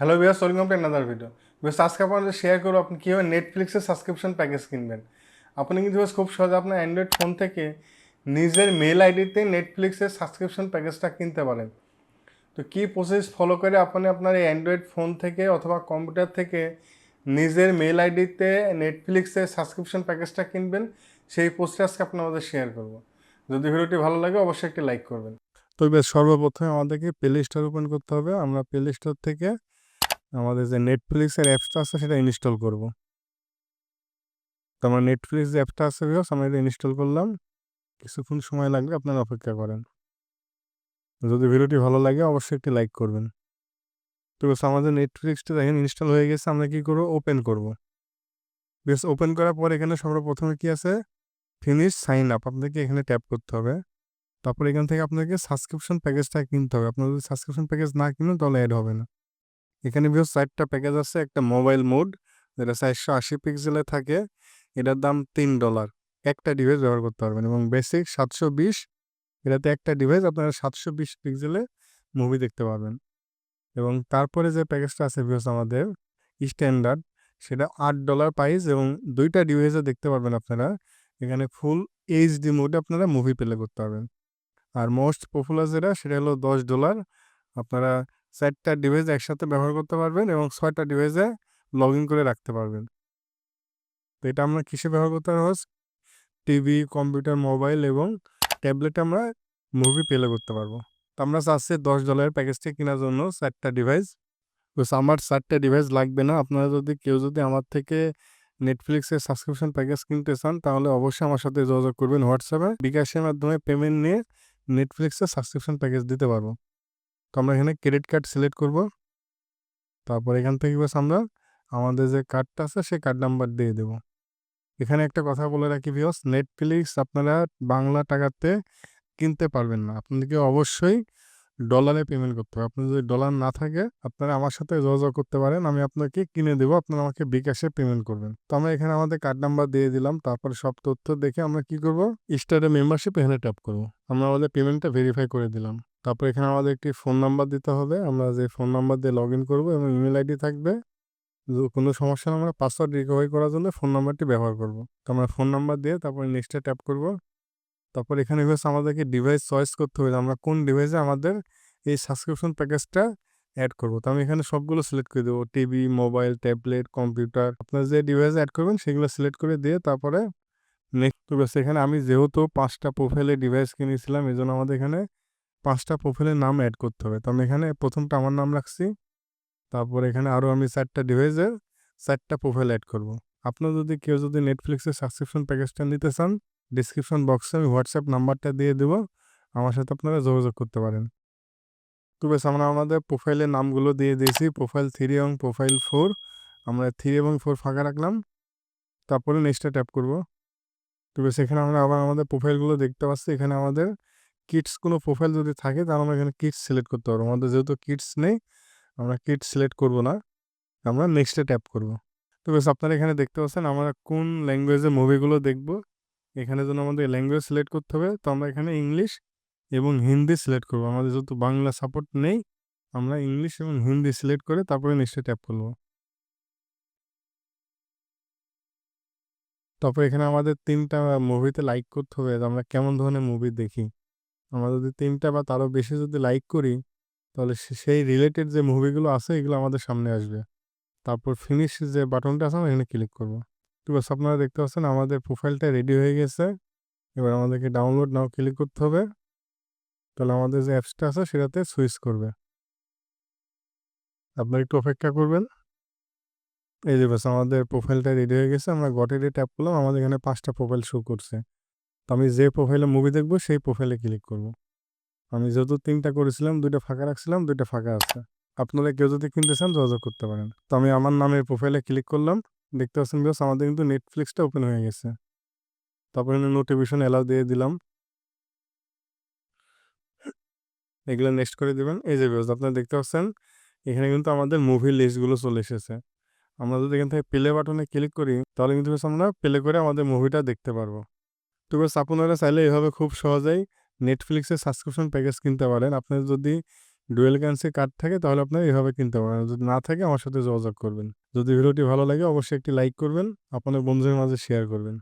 Hello Biyas welcome to another video Biyas আজকে আপনাদের share করব আপনি কীভাবে নেটফ্লিক্সের সাবস্ক্রিপশন প্যাকেজ কিনবেন। আপনি কিন্তু বিয়াস খুব সহজে আপনার অ্যান্ড্রয়েড ফোন থেকে নিজের মেল আইডিতে নেটফ্লিক্সের সাবস্ক্রিপশন প্যাকেজটা কিনতে পারেন। তো কী প্রসেস ফলো করে আপনি আপনার এই অ্যান্ড্রয়েড ফোন থেকে অথবা কম্পিউটার থেকে নিজের মেল আইডিতে নেটফ্লিক্সের সাবস্ক্রিপশন প্যাকেজটা কিনবেন, সেই পোস্টে আজকে আপনার আমাদের শেয়ার করব। যদি ভিডিওটি ভালো লাগে, অবশ্যই একটি লাইক করবেন। তো বেশ, সর্বপ্রথমে আমাদেরকে প্লে স্টোর ওপেন করতে হবে। আমরা প্লে স্টোর থেকে আমাদের যে নেটফ্লিক্সের অ্যাপসটা আছে সেটা ইনস্টল করব। তো আমার নেটফ্লিক্স যে অ্যাপটা আছে ভিউস আমরা এটা ইনস্টল করলাম। কিছুক্ষণ সময় লাগবে আপনারা অপেক্ষা করেন। যদি ভিডিওটি ভালো লাগে অবশ্যই একটি লাইক করবেন। তো আমাদের নেটফ্লিক্সটা দেখেন ইনস্টল হয়ে গেছে, আমরা কি করব? ওপেন করব। বেশ ওপেন করার পর এখানে সবার প্রথমে কি আছে? ফিনিশ সাইন আপ আপনাকে এখানে ট্যাপ করতে হবে। তারপর এখান থেকে আপনাকে সাবস্ক্রিপশন প্যাকেজটা কিনতে হবে। আপনার যদি সাবস্ক্রিপশন প্যাকেজ না কিনুন তাহলে অ্যাড হবে না। এখানে বিহস চারটা প্যাকেজ আছে একটা মোবাইল মোড যেটা চারশো আশি পিক্সেলে থাকে। এটার দাম তিন ডলার একটা ডিভাইস ব্যবহার করতে পারবেন এবং বেসিক সাতশো বিশ, এটাতে একটা ডিভাইস আপনারা সাতশো বিশ পিক্সেলে মুভি দেখতে পারবেন। এবং তারপরে যে প্যাকেজটা আছে ভিউস আমাদের স্ট্যান্ডার্ড সেটা আট ডলার প্রাইস এবং দুইটা ডিভাইসে দেখতে পারবেন আপনারা। এখানে ফুল এইচডি মোডে আপনারা মুভি প্লে করতে পারবেন। আর মোস্ট পপুলার যেটা, সেটা হলো দশ ডলার আপনারা চারটা ডিভাইস একসাথে ব্যবহার করতে পারবেন এবং ছয়টা ডিভাইসে লগ ইন করে রাখতে পারবেন। তো এটা আমরা কিসে ব্যবহার করতে পারব? টিভি, কম্পিউটার, মোবাইল এবং ট্যাবলেটে আমরা মুভি প্লে করতে পারব। তো আমরা চাচ্ছি দশ ডলারের প্যাকেজটি কেনার জন্য চারটা ডিভাইস তো আমার চারটা ডিভাইস লাগবে না। আপনারা যদি কেউ যদি আমার থেকে নেটফ্লিক্সের সাবস্ক্রিপশন প্যাকেজ কিনতে চান, তাহলে অবশ্যই আমার সাথে যোগাযোগ করবেন। হোয়াটসঅ্যাপে বিকাশের মাধ্যমে পেমেন্ট নিয়ে নেটফ্লিক্সের সাবস্ক্রিপশন প্যাকেজ দিতে পারব। তো আমরা এখানে ক্রেডিট কার্ড সিলেক্ট করব। তারপর এখান থেকে বাস আমরা আমাদের যে কার্ডটা আছে, সেই কার্ড নাম্বার দিয়ে দেব। এখানে একটা কথা বলে রাখি ভিওস নেটফ্লিক্স আপনারা বাংলা টাকাতে কিনতে পারবেন না। আপনাদেরকে অবশ্যই ডলারে পেমেন্ট করতে হবে। আপনার যদি ডলার না থাকে, আপনারা আমার সাথে যোগাযোগ করতে পারেন। আমি আপনাকে কিনে দেবো, আপনারা আমাকে বিকাশে পেমেন্ট করবেন। তো আমরা এখানে আমাদের কার্ড নাম্বার দিয়ে দিলাম। তারপরে সব তথ্য দেখে আমরা কি করব? স্টারে মেম্বারশিপ এখানে ট্যাপ করব। আমরা আমাদের পেমেন্টটা ভেরিফাই করে দিলাম। তারপর এখানে আমাদের একটি ফোন নাম্বার দিতে হবে। আমরা যে ফোন নাম্বার দিয়ে লগ ইন করব এবং ইমেল আইডি থাকবে। কোনো সমস্যা আমরা পাসওয়ার্ড রিকভারি করার জন্য ফোন নাম্বারটি ব্যবহার করব। তো আমরা ফোন নাম্বার দিয়ে তারপরে নেক্সটে ট্যাপ করব। তারপর এখানে হচ্ছে আমাদেরকে ডিভাইস চয়েস করতে হবে আমরা কোন ডিভাইসে আমাদের এই সাবস্ক্রিপশন প্যাকেজটা অ্যাড করব। তো আমি এখানে সবগুলো সিলেক্ট করে দেবো। টিভি মোবাইল ট্যাবলেট কম্পিউটার আপনার যে ডিভাইসে অ্যাড করবেন সেগুলো সিলেক্ট করে দিয়ে তারপরে নেক্সট এখানে আমি যেহেতু পাঁচটা প্রোফাইলে ডিভাইস কিনেছিলাম এই জন্য আমাদের এখানে পাঁচটা প্রোফাইলের নাম অ্যাড করতে হবে। তো আমি এখানে প্রথমটা আমার নাম রাখছি, তারপর এখানে আরও আমি চারটা ডিভাইসের চারটা প্রোফাইল অ্যাড করব। আপনার যদি কেউ যদি নেটফ্লিক্সের সাবস্ক্রিপশন প্যাকেজটা নিতে চান ডিসক্রিপশন বক্সে আমি হোয়াটসঅ্যাপ নাম্বারটা দিয়ে দেবো, আমার সাথে আপনারা যোগাযোগ করতে পারেন। তো বেশ, আমরা আমাদের প্রোফাইলের নামগুলো দিয়ে দিয়েছি প্রোফাইল থ্রি এবং প্রোফাইল ফোর আমরা থ্রি এবং ফোর ফাঁকা রাখলাম, তারপরে নেক্সটটা ট্যাপ করব। তো বেশ, এখানে আমরা আবার আমাদের প্রোফাইলগুলো দেখতে পাচ্ছি, এখানে আমাদের কিটস কোনো প্রোফাইল যদি থাকে, তাহলে আমরা এখানে কিটস সিলেক্ট করতে পারব। আমাদের যেহেতু কিটস নেই, আমরা কিটস সিলেক্ট করব না, আমরা নেক্সটে ট্যাপ করব। তো বেশ, আপনারা এখানে দেখতে পাচ্ছেন আমরা কোন ল্যাঙ্গুয়েজের মুভিগুলো দেখব। এখানে যেন আমাদের ল্যাঙ্গুয়েজ সিলেক্ট করতে হবে, তো আমরা এখানে ইংলিশ এবং হিন্দি সিলেক্ট করব। আমাদের যেহেতু বাংলা সাপোর্ট নেই, আমরা ইংলিশ এবং হিন্দি সিলেক্ট করে তারপরে নেক্সটে ট্যাপ করব। তারপর এখানে আমাদের তিনটা মুভিতে লাইক করতে হবে আমরা কেমন ধরনের মুভি দেখি? আমরা যদি তিনটা বা তারও বেশি যদি লাইক করি, তাহলে সেই রিলেটেড যে মুভিগুলো আছে, এগুলো আমাদের সামনে আসবে। তারপর ফিনিশ যে বাটনটা আছে, আমরা এখানে ক্লিক করব। তো বাস আপনারা দেখতে পাচ্ছেন আমাদের প্রোফাইলটা রেডি হয়ে গেছে। এবার আমাদেরকে ডাউনলোড নাও ক্লিক করতে হবে। তাহলে আমাদের যে অ্যাপসটা আছে, সেটাতে সুইচ করবে। আপনারা একটু অপেক্ষা করবেন। এই যে বাস আমাদের প্রোফাইলটা রেডি হয়ে গেছে। আমরা গটেডে ট্যাপ করলাম আমাদের এখানে পাঁচটা প্রোফাইল শো করছে। তো আমি যে প্রোফাইলে মুভি দেখব, সেই প্রোফাইলে ক্লিক করব। আমি যেহেতু তিনটা করেছিলাম, দুইটা ফাঁকা রাখছিলাম, দুইটা ফাঁকা আছে। আপনারা কেউ যদি কিনতে চান, যোগাযোগ করতে পারেন। তো আমি আমার নামের প্রোফাইলে ক্লিক করলাম। দেখতে পাচ্ছেন বিকজ আমাদের কিন্তু নেটফ্লিক্সটা ওপেন হয়ে গেছে। তারপরে নোটিফিকেশন অ্যালাউ দিয়ে দিলাম। এগুলো নেক্সট করে দেবেন। এই যে বিকজ আপনারা দেখতে পাচ্ছেন, এখানে কিন্তু আমাদের মুভির লিস্টগুলো চলে এসেছে। আমরা যদি এখান থেকে প্লে বাটনে ক্লিক করি, তাহলে কিন্তু আমরা প্লে করে আমাদের মুভিটা দেখতে পারব। তো বেশ আপনারা চাইলে এভাবে খুব সহজেই নেটফ্লিক্সের সাবস্ক্রিপশন প্যাকেজ কিনতে পারেন। আপনার যদি ডুয়েল কারেন্সি কার্ড থাকে, তাহলে আপনারা এভাবে কিনতে পারেন। যদি না থাকে, আমার সাথে যোগাযোগ করবেন। যদি ভিডিওটি ভালো লাগে, অবশ্যই একটি লাইক করবেন। আপনার বন্ধুদের মাঝে শেয়ার করবেন।